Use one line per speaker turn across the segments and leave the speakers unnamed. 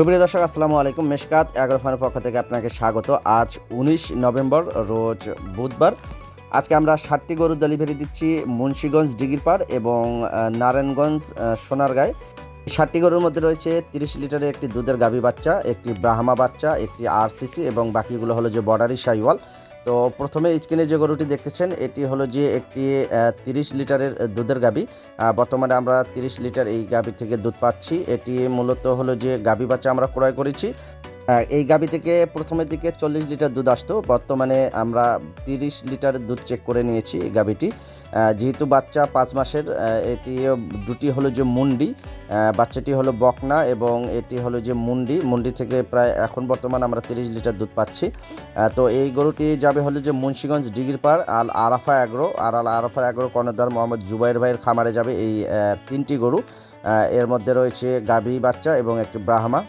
সুপ্রিয় দর্শক, আসসালামু আলাইকুম। মেশকাত এগারো ফানের পক্ষ থেকে আপনাকে স্বাগত। আজ উনিশ নভেম্বর, রোজ বুধবার। আজকে আমরা সাতটি গরু ডেলিভারি দিচ্ছি মুন্সীগঞ্জ ডিগিরপাড় এবং নারায়ণগঞ্জ সোনারগাঁয়। ষাটটি গরুর মধ্যে রয়েছে তিরিশ লিটারের একটি দুধের গাভী বাচ্চা, একটি ব্রাহ্মা বাচ্চা, একটি আরসিসি এবং বাকিগুলো হলো যে বর্ডারি সাইওয়াল। তো প্রথমে স্ক্রিনে যে গরুটি দেখতেছেন, এটি হলো যে একটি তিরিশ লিটারের দুধের গাবি। বর্তমানে আমরা তিরিশ লিটার এই গাবি থেকে দুধ পাচ্ছি। এটি মূলত হলো যে গাবি বাচ্চা আমরা ক্রয় করেছি। এই গাবি থেকে প্রথমের দিকে চল্লিশ লিটার দুধ আসতো। বর্তমানে আমরা তিরিশ লিটার দুধ চেক করে নিয়েছি এই গাবিটি। যেহেতু বাচ্চা পাঁচ মাসের এটি দুটি হলো যে মুন্ডি বাচ্চাটি হলো বকনা এবং এটি হলো যে মুন্ডি। মুন্ডি থেকে প্রায় এখন বর্তমান আমরা তিরিশ লিটার দুধ পাচ্ছি। তো এই গরুটি যাবে হলো যে মুন্সীগঞ্জ ডিগিরপাড় আল আরাফা অ্যাগ্রো। আর আল আরাফা অ্যাগ্রো কর্ণধার মোহাম্মদ জুবাইর ভাইয়ের খামারে যাবে এই তিনটি গরু। এর মধ্যে রয়েছে গাভী বাচ্চা এবং একটি ব্রাহ্মা।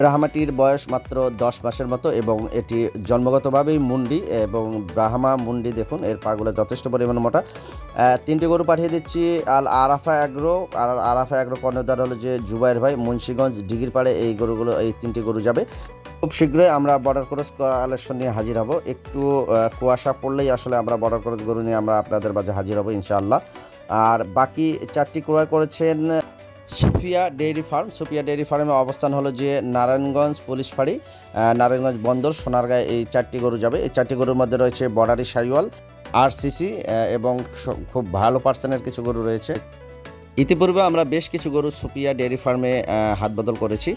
ব্রাহ্মাটির বয়স মাত্র দশ মাসের মতো এবং এটি জন্মগতভাবেই মুন্ডি এবং ব্রাহ্মা মুন্ডি দেখুন, এর পাগুলো যথেষ্ট পরিমাণ মোটা। তিনটি গরু পাঠিয়ে দিচ্ছি, আল আরাফা অ্যাগ্রো, আর আরাফা অ্যাগ্রো কর্ণধার হলো যে জুবাইর ভাই মুন্সীগঞ্জ ডিগির পাড়ে এই গরুগুলো, এই তিনটি গরু যাবে। খুব শীঘ্রই আমরা বর্ডার ক্রস কালেকশন নিয়ে হাজির হব। একটু কুয়াশা পড়লেই আসলে আমরা বর্ডার ক্রস গরু নিয়ে আমরা আপনাদের মাঝে হাজির হব ইনশাআল্লাহ। আর বাকি চারটি ক্রয় করেছেন Sufia dairy farm. Sufia dairy ফার্মে অবস্থান হলো যে নারায়ণগঞ্জ পুলিশ ফাঁড়ি নারায়ণগঞ্জ বন্দর, সোনারগাঁয় এই চারটি গরু যাবে। এই চারটি গরুর মধ্যে রয়েছে বর্ডারি সাইওয়াল, আর সিসি এবং খুব ভালো পার্সেন্টের কিছু গরু রয়েছে। ইতিপূর্বে আমরা বেশ কিছু গরু সুপিয়া ডেয়ারি ফার্মে হাত বদল করেছি।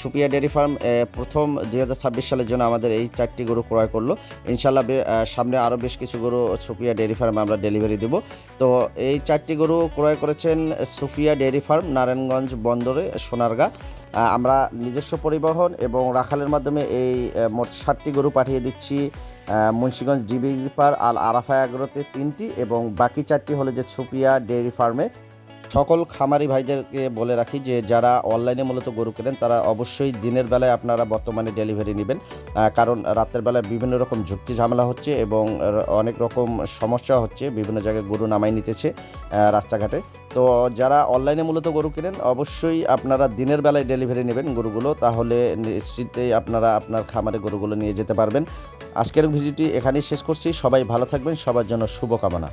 সুপিয়া ডেয়ারি ফার্ম প্রথম দু হাজার ছাব্বিশ সালের জন্য আমাদের এই চারটি গরু ক্রয় করল। ইনশাল্লাহ সামনে আরও বেশ কিছু গরু সুপিয়া ডেয়ারি ফার্মে আমরা ডেলিভারি দেব। তো এই চারটি গরু ক্রয় করেছেন সুফিয়া ডেয়ারি ফার্ম, নারায়ণগঞ্জ বন্দরে, সোনারগাঁ। আমরা নিজস্ব পরিবহন এবং রাখালের মাধ্যমে এই মোট ষাটটি গরু পাঠিয়ে দিচ্ছি। মুন্সীগঞ্জ ডিবি পার আল আরাফা এগারোতে তিনটি এবং বাকি চারটি হলো যে সুপিয়া ডেয়ারি ফার্মে সকল খামারি ভাইদেরকে বলে রাখি যে যারা অনলাইনে মূলত গরু কেনেন, তারা অবশ্যই দিনের বেলায় আপনারা বর্তমানে ডেলিভারি নেবেন। কারণ রাতের বেলায় বিভিন্ন রকম ঝুঁকি ঝামেলা হচ্ছে এবং অনেক রকম সমস্যা হচ্ছে, বিভিন্ন জায়গায় গরু নামাই নিতেছে রাস্তাঘাটে। তো যারা অনলাইনে মূলত গরু কেনেন, অবশ্যই আপনারা দিনের বেলায় ডেলিভারি নেবেন গরুগুলো, তাহলে নিশ্চিতই আপনারা আপনার খামারে গরুগুলো নিয়ে যেতে পারবেন। আজকের ভিডিওটি এখানেই শেষ করছি। সবাই ভালো থাকবেন। সবার জন্য শুভকামনা।